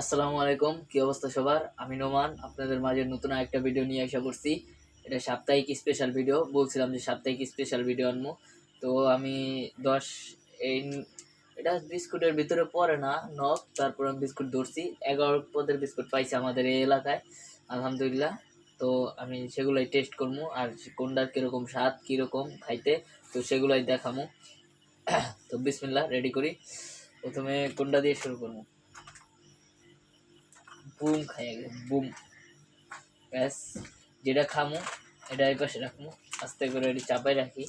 আসসালামু আলাইকুম, কি অবস্থা সবার? আমি নোমান, আপনাদের মাঝে নতুন একটা ভিডিও নিয়ে আসা করছি। এটা সাপ্তাহিক স্পেশাল ভিডিও বলছিলাম যে সাপ্তাহিক স্পেশাল ভিডিও আনব। তো আমি দশ এই এটা বিস্কুটের ভিতরে পড়ে না, নখ, তারপর আমি বিস্কুট ধরছি। এগারো পদের বিস্কুট পাইছি আমাদের এই এলাকায়, আলহামদুলিল্লাহ। তো আমি সেগুলাই টেস্ট করব, আর কোনটার কীরকম স্বাদ, কীরকম খাইতে, তো সেগুলাই দেখামো তো বিসমিল্লাহ রেডি করি। প্রথমে কোনটা দিয়ে শুরু করব? বুম খাই আগে, বুম। ব্যাস, যেটা খামো, এটা এই পাশে রাখব আস্তে করে এটি চাপাই রাখি।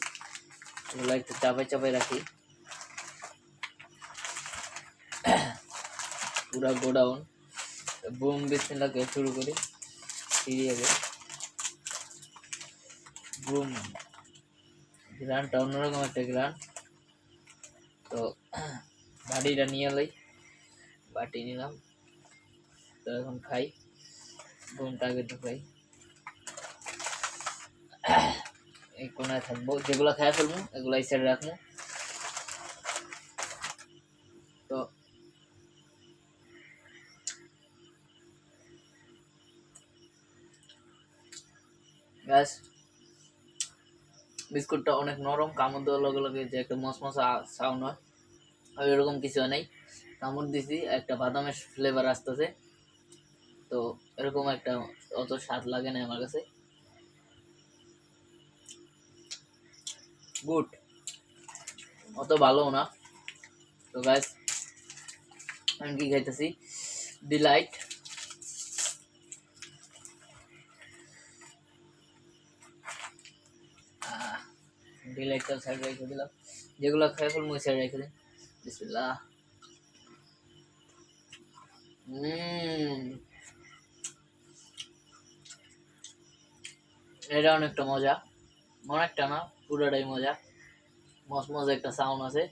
এগুলো একটু চাপাই চাপাই রাখি। পুরা গোডাউন। বুম বিসমিল্লাহকে শুরু করি। আগে। বুম। গ্রানটা অন্যরকম একটা গ্রান তো, বাটিটা নিয়ে লই। বাটি নিলাম। তো এখন খাই। ঘুমটা আগে ঢুকাই। এই কোনায় থাকব। যেগুলো খাই ফেলব এগুলো এই সাইডে রাখব। তো ব্যাস বিস্কুটটা অনেক নরম। কামড় দেওয়ার লগে লগে যে একটা মশমশা সাউন্ড হয়। আর এরকম কিছু নেই। কামড় দিছি, একটা বাদামের ফ্লেভার আসতেছে। তো এরকম একটা অত স্বাদ লাগে না আমার কাছে। গুড। অত ভালো না। তো গাইস আমি কি খাইতেছি? ডিলাইট ডিলাইটটা সাইড রেখে দিলাম। যেগুলো খাই ফেলব সাইড রেখে দিন বিসমিল্লাহ। হুম এটা অনেকটা মজা। অনেকটা না, পুরোটাই মজা। মস মজা একটা সাউন্ড আছে।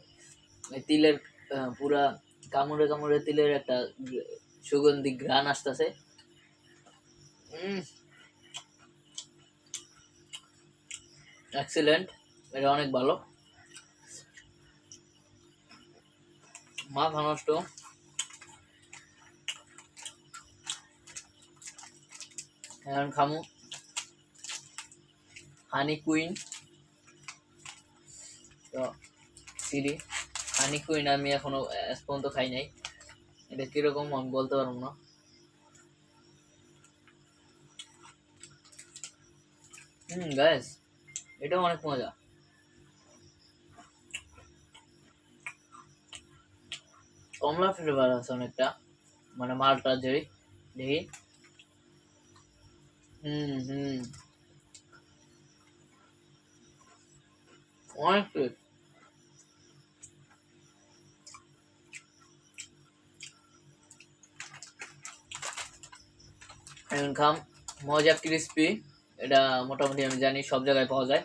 এই তিলের পুরা কামড়ে কামড়ে তিলের একটা সুগন্ধি ঘ্রাণ আসতেছে। এক্সিলেন্ট এটা অনেক ভালো। মাথা নষ্ট। এখন খামু। Honey queen. তো, সিরি, হানি কুইন আমি এখনও পর্যন্ত খাই নাই। এটা কীরকম আমি বলতে পারব না। হুম গ্যাস এটাও অনেক মজা। কমলা ফ্লেভার আছে অনেকটা। মানে মালটা যেই দেখি। হুম হুম। অনেক টেস্ট খাম মজা ক্রিস্পি এটা মোটামুটি আমি জানি সব জায়গায় পাওয়া যায়।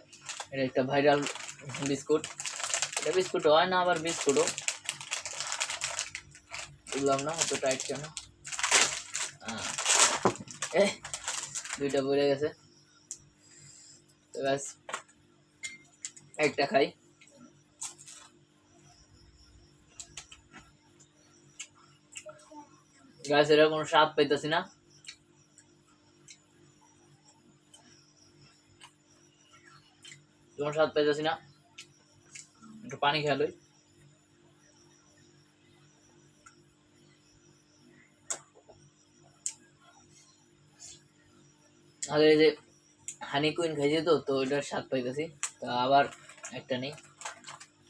এটা একটা ভাইরাল বিস্কুট। এটা বিস্কুট হয় না, আবার বিস্কুটও। বুঝলাম না, অত টাইট কেন? দুইটা পড়ে গেছে। তো ব্যাস একটা খাই গাছ এরা কোনো স্বাদ পাইতেছি না। কোনো স্বাদ পাইতেছি না। একটু পানি খেয়ালই আগে যে হানি কুইন খাইছি তো তো ওইটার স্বাদ পাইতেছি। তা আবার একটা নেই।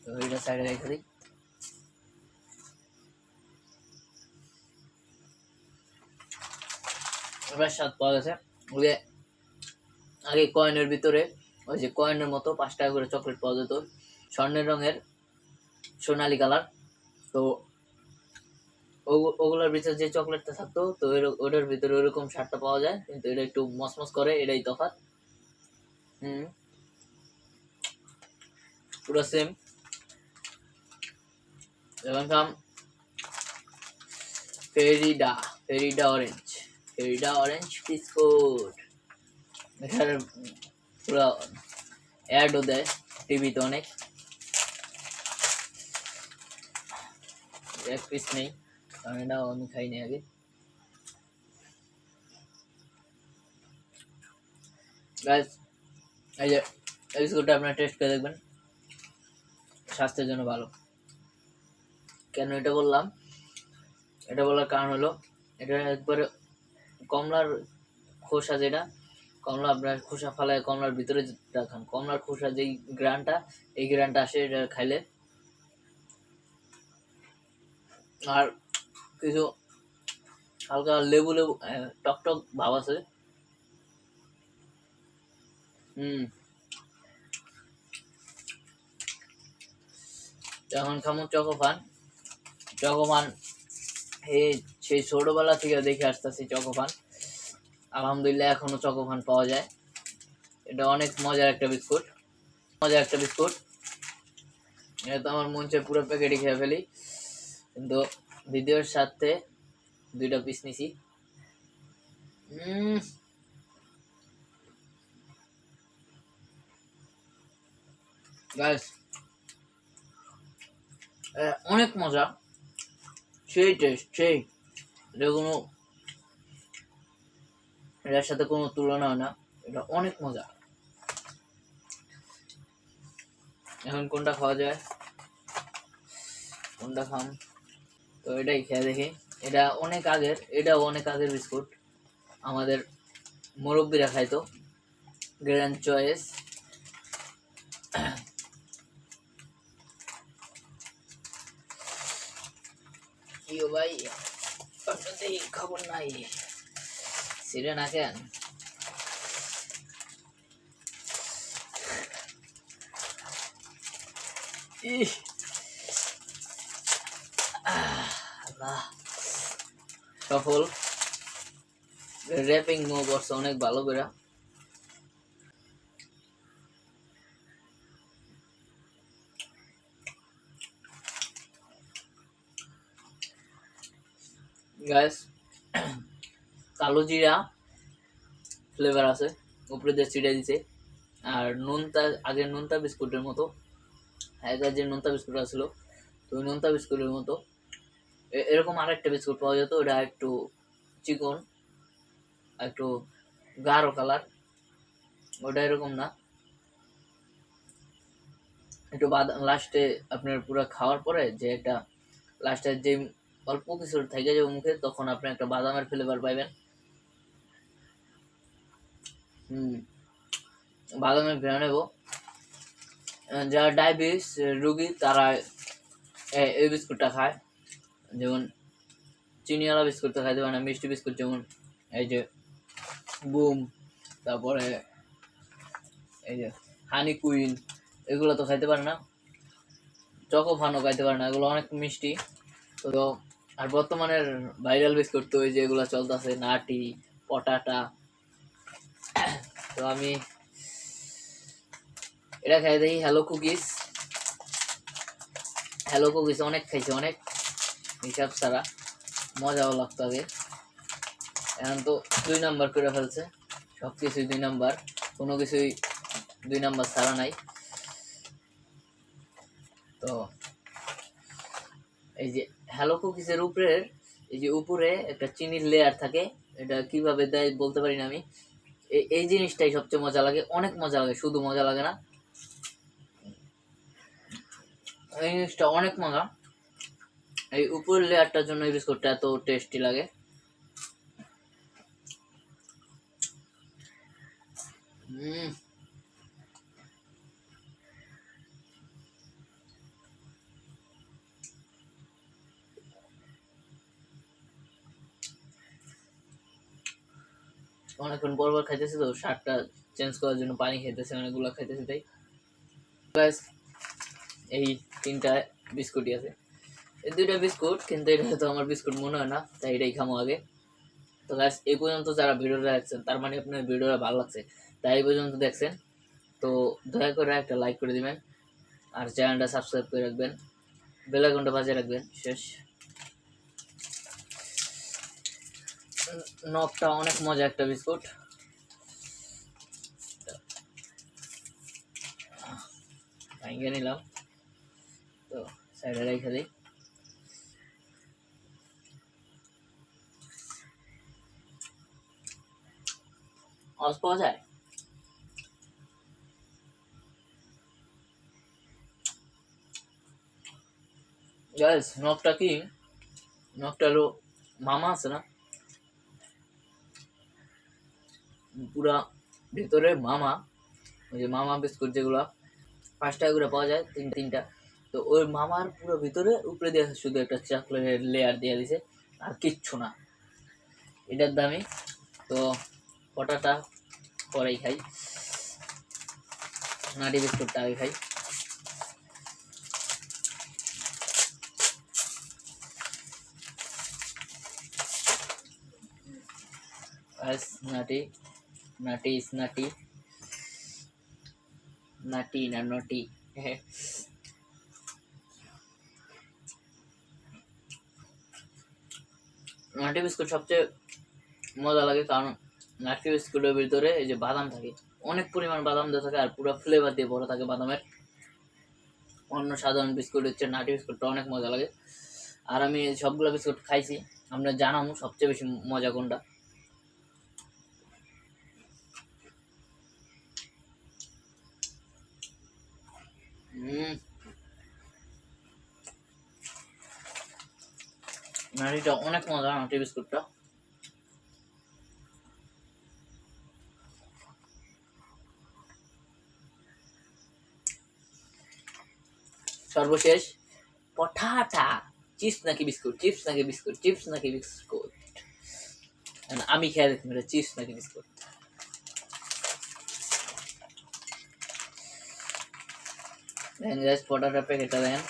তো ওইটা সাইডে রেখে দিই। এবার স্বাদ পাওয়া গেছে। ওই আগে কয়েনের ভিতরে, ওই যে কয়েনের মতো পাঁচ টাকা করে চকলেট পাওয়া যেত। স্বর্ণের রঙের সোনালি কালার তো ওগুলোর ভিতরে যে চকলেটটা থাকতো, তো ওটার ভিতরে ওইরকম স্বাদটা পাওয়া যায়। কিন্তু এটা একটু মসমস করে, এটাই তফাৎ। হুম। पूरा सेम এখন থাম ফেরিডা ফেরিডা অরেঞ্জ ফেরিডা অরেঞ্জ বিস্কুট এটার পুরো অ্যাডও দেয় টিভিতে অনেক এক পিস নেই কারণ এটাও আমি খাইনি আগে গাছ এই যে এই বিস্কুটটা আপনারা টেস্ট করে দেখবেন স্বাস্থ্যের জন্য ভালো। কেন এটা বললাম? এটা বলার কারণ হলো, এটা একবারে কমলার খোসা যেটা, কমলা আপনার খোসা ফালায় কমলার ভিতরে রাখান কমলার খোসা যেই গ্রানটা, এই গ্রানটা আসে এটা খাইলে। আর কিছু হালকা লেবু লেবু টক টক ভাব আছে। হুম। যখন খামো চকোফান চকোফান এই সেই ছোটবেলা থেকে দেখে আসতেছি চকোফান আলহামদুলিল্লাহ এখনও চকোফান পাওয়া যায়। এটা অনেক মজার একটা বিস্কুট। মজার একটা বিস্কুট। এটা তো আমার মন চায় পুরো প্যাকেটই খেয়ে ফেলি। কিন্তু ভিডিওর সাথে দুইটা পিস নিছি। আহ, অনেক মজা। সেই টেস্ট সেই। এটা কোনো এটার সাথে কোনো তুলনা হয় না। এটা অনেক মজা। এখন কোনটা খাওয়া যায়? কোনটা খাম? তো এটাই খেয়ে দেখি। এটা অনেক আগের, এটাও অনেক আগের বিস্কুট। আমাদের মুরব্বীরা খাইতো। গ্র্যান্ড চয়েস সিরে না কেন ইহ আহ, আল্লাহ সফল র্যাপিং মো করছে অনেক ভালো করে গ্যাস কালো জিরা ফ্লেভার আছে, উপরে দিয়ে ছিটে দিছে। আর নোনতা, আগের নোনতা বিস্কুটের মতো আগের যে নোনতা বিস্কুট আসলো, তো ওই নোনতা বিস্কুটের মতো। এরকম আরেকটা বিস্কুট পাওয়া যেত, ওটা একটু চিকন একটু গাঢ় কালার ওটা এরকম না। একটু বাদাম লাস্টে আপনার পুরো খাওয়ার পরে যে একটা লাস্টে যে অল্প কিছু থেকে যাবে মুখে, তখন আপনি একটা বাদামের ফ্লেভার পাইবেন। বাদামের ভেড়া নেব। যারা ডায়াবেটিস রুগী, তারা এই বিস্কুটটা খায়। যেমন চিনিওয়ালা বিস্কুট তো খাইতে পারে না, মিষ্টি বিস্কুট যেমন এই যে বুম, তারপরে এই যে হানি কুইন, এগুলো তো খাইতে পারে না। চকো ফানও খাইতে পারে না, এগুলো অনেক মিষ্টি। তো আর বর্তমানের ভাইরাল বিস্কুট তো ওই যে এগুলো চলতেছে, নাটি, পটাটা তো আমি এটা খাই দেখি হ্যালো কুকিজ হ্যালো কুকিজ অনেক খাইছি, অনেক হিসাব ছাড়া। মজাও লাগতো আগে। এখন তো দুই নাম্বার করে ফেলছে। সব কিছুই দুই নাম্বার কোনো কিছুই দুই নাম্বার ছাড়া নাই। তো এই যে হ্যালো কুকিজের উপরের, এই যে উপরে একটা চিনির লেয়ার থাকে, এটা কীভাবে দেয় বলতে পারি না আমি। এই- জিনিসটাই সবচেয়ে মজা লাগে। অনেক মজা লাগে, শুধু মজা লাগে না। এই জিনিসটা অনেক মজা। এই উপরের লেয়ারটার জন্য এই বিস্কুটটা এত টেস্টি লাগে। হুম অনেকক্ষণ পর পর খাইতেছে তো শার্টটা চেঞ্জ করার জন্য পানি খাইতেছে অনেকগুলো খাইতেছে তাই। Guys, এই তিনটা বিস্কুটই আছে। এই দুইটা বিস্কুট কিন্তু এটা তো আমার বিস্কুট মনে হয় না তাই এটাই খামো আগে। তো গাছ এই পর্যন্ত যারা ভিডিওটা দেখছেন তার মানে আপনার ভিডিওটা ভালো লাগছে। তাই এই পর্যন্ত দেখছেন। তো দয়া করে একটা লাইক করে দিবেন আর চ্যানেলটা সাবস্ক্রাইব করে রাখবেন। বেল আইকনটা বাজিয়ে রাখবেন। শেষ। নবটা অনেক মজা একটা বিস্কুট। ভাঙে নিলাম। তো সাইডে রেখে দিই। অস পাওয়া যায়? গাইস নখটা কি? নখটারও মামা আছে না? পুরা ভেতরে মামা, ওই যে মামা বিস্কুট যেগুলো, পাঁচ করে পাওয়া যায়, তিন তিনটা। তো ওই মামার পুরো ভিতরে উপরে দিয়ে শুধু একটা চকলেটের লেয়ার দিয়ে দিছে, আর কিচ্ছু না। এটার দামি তো কটাটা পরেই খাই। নাটি বিস্কুটটা আগে খাই। as nutty is nutty nutty না নটি। নাটি বিস্কুট সবচেয়ে মজা লাগে কারণ নাটি বিস্কুটের ভিতরে এই যে বাদাম থাকে, অনেক পরিমাণ বাদাম দেওয়া থাকে আর পুরো ফ্লেভার দিয়ে ভরা থাকে বাদামের। অন্য সাধারণ বিস্কুট হচ্ছে নাটি বিস্কুটটা অনেক মজা লাগে। আর আমি সবগুলো বিস্কুট খাইছি, আমরা জানামো সবচেয়ে বেশি মজা কোনটা। হুম অনেক মজা নাটি বিস্কুটটা সর্বশেষ, পঠাটা। চিপস নাকি বিস্কুট? চিপস নাকি বিস্কুট? চিপস নাকি বিস্কুট? আমি খেয়াল এটা চিপস নাকি বিস্কুট? দেন জাস্ট পটাটা প্যাকেটটা দেন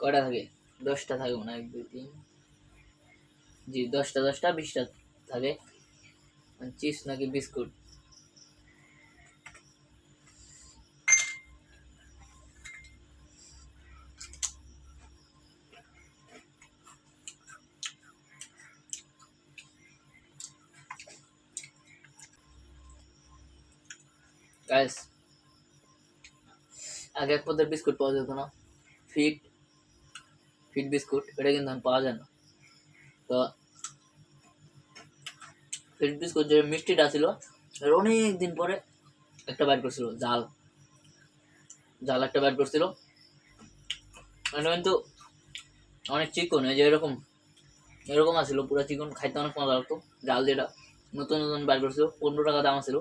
কটা থাকে? দশটা থাকে মনে হয়, এক, দুই, তিন। জি, দশটা দশটা, বিশটা থাকে। চিপস নাকি বিস্কুট? আগে এক পদের বিস্কুট পাওয়া যেত না। ফিট ফিট বিস্কুট, এটা কিন্তু পাওয়া যায় না। তো ফিট বিস্কুট যে মিষ্টিটা ছিল অনেক দিন পরে একটা বাইর করছিল, জাল। জাল একটা বাইর করছিল। মানে কিন্তু অনেক চিকন যে এরকম এরকম আছিল, পুরো চিকন, খাইতে অনেক মজা লাগতো। জাল যেটা নতুন নতুন বাইর করছিল, পনেরো টাকা দাম ছিল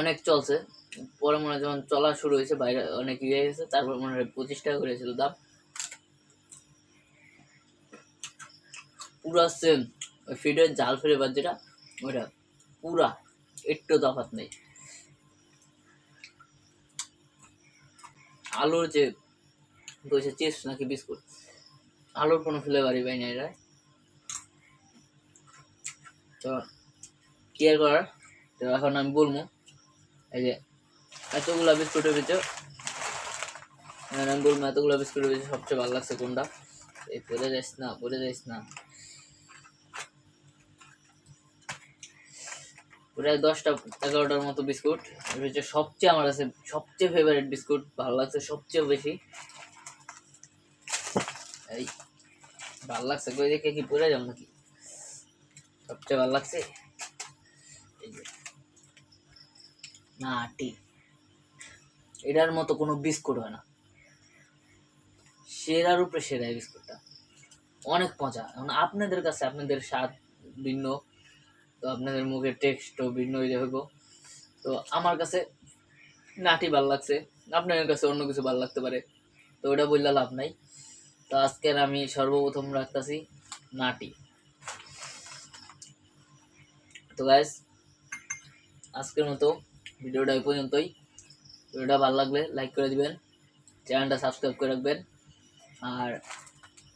অনেক চলছে। পরে মনে যখন চলা শুরু হয়েছে, বাইরে অনেক ইয়ে গেছে তারপর মনে হয় পঁচিশ টাকা করে ছিল দাম। পুরা সেম, ওই ফিডের জাল ফেলে বাদ যেটা, ওইটা পুরা, একটু তফাৎ নেই। আলুর যে বলছে চিপস নাকি বিস্কুট, আলুর কোনো ফ্লেভারই পাই না এটা তো কি আর করার, তো এখন আমি বলব, এই যে এতগুলা বিস্কুটের ভিতর আমি বলব এতগুলা বিস্কুটের ভিতরে সবচেয়ে ভালো লাগছে কোনটা? এই পরে যাইস না পরে যাইস না। প্রায় দশটা, এগারোটার মতো বিস্কুট। হচ্ছে সবচেয়ে আমার কাছে সবচেয়ে ফেভারিট বিস্কুট, ভালো লাগছে সবচেয়ে বেশি। এই, ভালো লাগছে কই দেখে কি পরে যাব নাকি? সবচেয়ে ভালো লাগছে? যে, নাটি। এটার মতো কোনো বিস্কুট হয় না। সেরার উপরে সেরা এই বিস্কুটটা। অনেক মজা। এখন আপনাদের কাছে আপনাদের স্বাদ ভিন্ন, তো আপনাদের মুখের টেক্সটও ভিন্ন হয়ে হইব তো আমার কাছে নাটি ভালো লাগছে। আপনাদের কাছে অন্য কিছু ভালো লাগতে পারে। তো ওটা বললে লাভ নাই। তো আজকের আমি সর্বপ্রথম রাখতেছি নাটি। তো গাইস আজকের মতো ভিডিওটা এই পর্যন্তই। ভিডিওটা ভালো লাগলে লাইক করে দিবেন, চ্যানেলটা সাবস্ক্রাইব করে রাখবেন। আর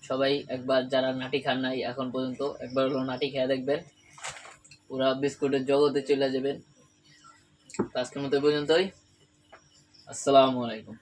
সবাই একবার যারা নাটি খান নাই এখন পর্যন্ত, একবার হলো নাটি খেয়ে দেখবেন। ওরা বিস্কুটের জগতে চলে যাবেন। আজকের মতো পর্যন্তই। আসসালামু আলাইকুম।